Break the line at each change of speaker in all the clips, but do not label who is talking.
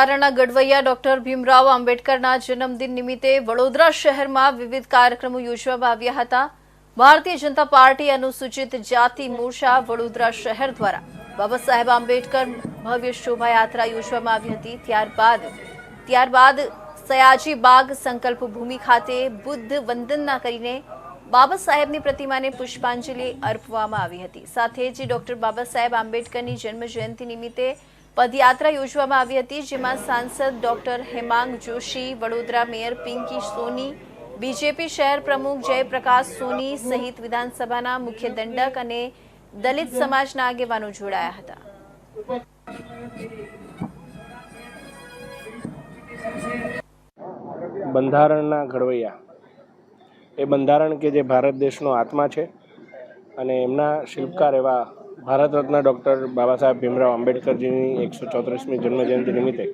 બંધારણના ગઢવૈયા, ડોક્ટર ભીમરાવ આંબેડકરના જન્મદિન નિમિત્તે વડોદરા શહેરમાં વિવિધ કાર્યક્રમો યોજવામાં આવ્યા હતા. ભારતીય જનતા પાર્ટી અનુસૂચિત જાતિ મોરચા વડોદરા શહેર દ્વારા બાબા સાહેબ આંબેડકર ભવ્ય શોભાયાત્રા યોજવામાં આવી હતી. ત્યારબાદ ત્યારબાદ સયાજી બાગ સંકલ્પ ભૂમિ ખાતે બુદ્ધ વંદના કરીને બાબા સાહેબની પ્રતિમાને પુષ્પાંજલિ અર્પવામાં આવી હતી. સાથે જ ડોક્ટર બાબા સાહેબ આંબેડકરની જન્મ જયંતિ નિમિત્તે પદયાત્રા યોજવામાં આવી હતી, જેમાં સાંસદ doctor Hemang Joshi, Vadodara mayor Pinky Soni, BJP શહેર પ્રમુખ જયપ્રકાશ સોની સહિત વિધાનસભાના મુખ્ય દંડક અને દલિત સમાજના આગેવાનો જોડાયા હતા.
બંધારણના ઘડવૈયા. એ બંધારણ કે જે ભારત દેશનો આત્મા છે અને એમના શિલ્પકાર એવા ભારત રત્ન ડૉક્ટર બાબા સાહેબ ભીમરાવ આંબેડકરજીની એકસો ચોત્રીસમી જન્મજયંતિ નિમિત્તે.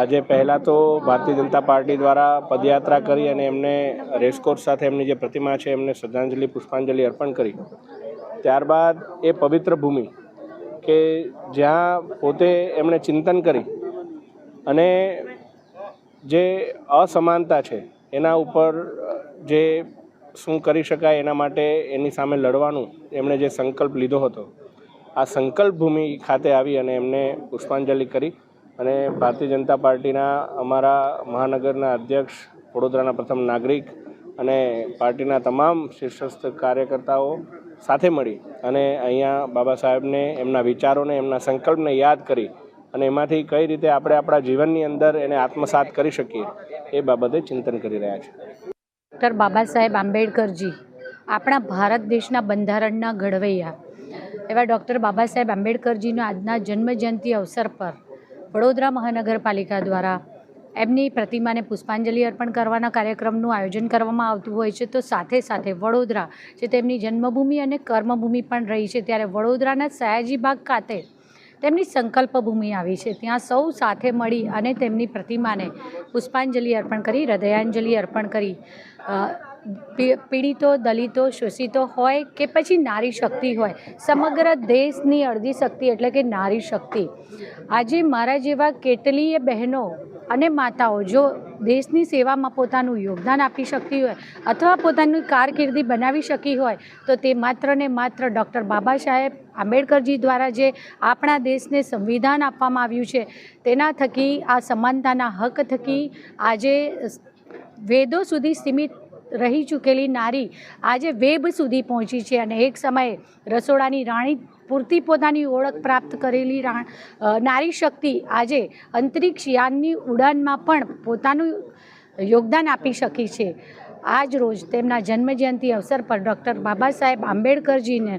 આજે પહેલાં તો ભારતીય જનતા પાર્ટી દ્વારા પદયાત્રા કરી અને એમને રેસકોર્સ સાથે એમની જે પ્રતિમા છે, એમને શ્રદ્ધાંજલિ, પુષ્પાંજલિ અર્પણ કરી. ત્યારબાદ એ પવિત્ર ભૂમિ કે જ્યાં પોતે એમણે ચિંતન કરી અને જે અસમાનતા છે, એના ઉપર જે શું કરી શકાય એના માટે એની સામે લડવાનું એમણે જે સંકલ્પ લીધો હતો, આ સંકલ્પ ભૂમિ ખાતે આવી અને એમને પુષ્પાંજલિ કરી અને ભારતીય જનતા પાર્ટીના અમારા મહાનગરના અધ્યક્ષ, વડોદરાના પ્રથમ નાગરિક અને પાર્ટીના તમામ શીર્ષસ્થ કાર્યકર્તાઓ સાથે મળી અને અહીંયા બાબા સાહેબને એમના વિચારોને, એમના સંકલ્પને યાદ કરી અને એમાંથી કઈ રીતે આપણે આપણા જીવનની અંદર એને આત્મસાત કરી શકીએ એ બાબતે ચિંતન કરી રહ્યા છે.
ડૉક્ટર બાબા સાહેબ આંબેડકરજી, આપણા ભારત દેશના બંધારણના ઘડવૈયા. એવા ડૉક્ટર બાબા સાહેબ આંબેડકરજીના આજના જન્મજયંતિ અવસર પર વડોદરા મહાનગરપાલિકા દ્વારા એમની પ્રતિમાને પુષ્પાંજલિ અર્પણ કરવાના કાર્યક્રમનું આયોજન કરવામાં આવતું હોય છે. તો સાથે સાથે વડોદરા, જે તેમની જન્મભૂમિ અને કર્મભૂમિ પણ રહી છે, ત્યારે વડોદરાના સયાજી ભાગ ખાતે તેમની સંકલ્પભૂમિ આવી છે. ત્યાં સૌ સાથે મળી અને તેમની પ્રતિમાને પુષ્પાંજલિ અર્પણ કરી, હૃદયાંજલિ અર્પણ કરી. પીડિતો, દલિતો, શોષિતો હોય કે પછી નારી શક્તિ હોય. સમગ્ર દેશની અડધી શક્તિ એટલે કે નારી શક્તિ. આજે મારા જેવા કેટલીય બહેનો અને માતાઓ જો દેશની સેવામાં પોતાનું યોગદાન આપી શકતી હોય અથવા પોતાની કારકિર્દી બનાવી શકી હોય, તો તે માત્ર ને માત્ર ડૉક્ટર બાબા સાહેબ આંબેડકરજી દ્વારા જે આપણા દેશને સંવિધાન આપવામાં આવ્યું છે, તેના થકી, આ સમાનતાના હક થકી આજે વેદો સુધી સીમિત રહી ચૂકેલી નારી આજે વેબ સુધી પહોંચી છે અને એક સમયે રસોડાની રાણી પૂરતી પોતાની ઓળખ પ્રાપ્ત કરેલી નારી શક્તિ આજે અંતરિક્ષ યાનની ઉડાનમાં પણ પોતાનું યોગદાન આપી શકી છે. આજ રોજ તેમના જન્મજયંતિ અવસર પર ડૉક્ટર બાબા સાહેબ આંબેડકરજીને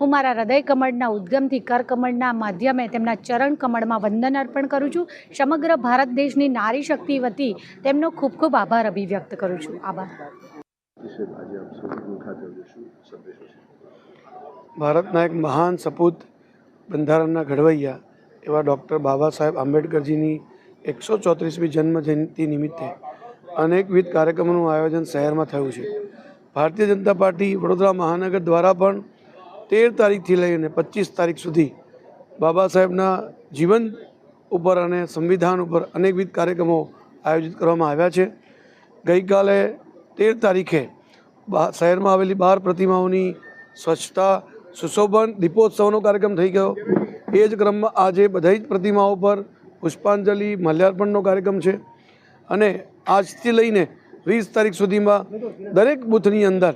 હું મારા હૃદય કમળના ઉદ્ગમથી કર કમળના માધ્યમે તેમના ચરણ કમળમાં વંદન અર્પણ કરું છું. સમગ્ર ભારત દેશની નારી શક્તિ વતી તેમનો ખૂબ ખૂબ આભાર અભિવ્યક્ત કરું છું. આભાર.
ભારતના એક મહાન સપૂત બંધારણના ઘડવૈયા એવા ડૉક્ટર બાબા સાહેબ આંબેડકરજીની એકસો ચોત્રીસમી જન્મ જયંતિ નિમિત્તે અનેકવિધ કાર્યક્રમોનું આયોજન શહેરમાં થયું છે. ભારતીય જનતા પાર્ટી વડોદરા મહાનગર દ્વારા પણ તેર તારીખથી લઈને પચીસ તારીખ સુધી બાબા સાહેબના જીવન ઉપર અને સંવિધાન ઉપર અનેકવિધ કાર્યક્રમો આયોજિત કરવામાં આવ્યા છે. ગઈકાલે તેર તારીખે શહેરમાં આવેલી બાર પ્રતિમાઓની સ્વચ્છતા સુશોભન દીપોત્સવનો કાર્યક્રમ થઈ ગયો. એ જ ક્રમમાં આજે બધી જ પ્રતિમાઓ પર પુષ્પાંજલિ, મલ્યાર્પણનો કાર્યક્રમ છે. અને આજથી લઈને વીસ તારીખ સુધીમાં દરેક બૂથની અંદર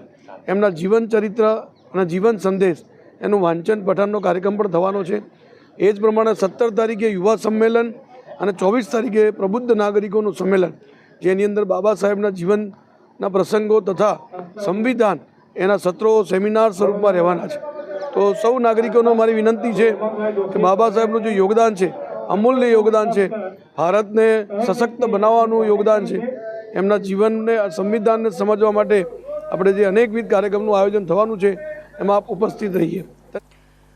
એમના જીવન ચરિત્ર અને જીવન સંદેશ એનું વાંચન પઠનનો કાર્યક્રમ પણ થવાનો છે. એ જ પ્રમાણે સત્તર તારીખે યુવા સંમેલન અને ચોવીસ તારીખે પ્રબુદ્ધ નાગરિકોનું સંમેલન, જેની અંદર બાબા સાહેબના જીવનના પ્રસંગો તથા સંવિધાન એના સત્રો, સેમિનાર સ્વરૂપમાં રહેવાના છે. તો સૌ નાગરિકોનો મારી વિનંતી છે કે બાબા સાહેબનું જે યોગદાન છે, અમૂલ્ય યોગદાન છે, ભારતને સશક્ત બનાવવાનું યોગદાન છે, એમના જીવનને, સંવિધાનને સમજવા માટે આપણે જે અનેકવિધ કાર્યક્રમનું આયોજન થવાનું છે, એમાં આપ ઉપસ્થિત રહીએ.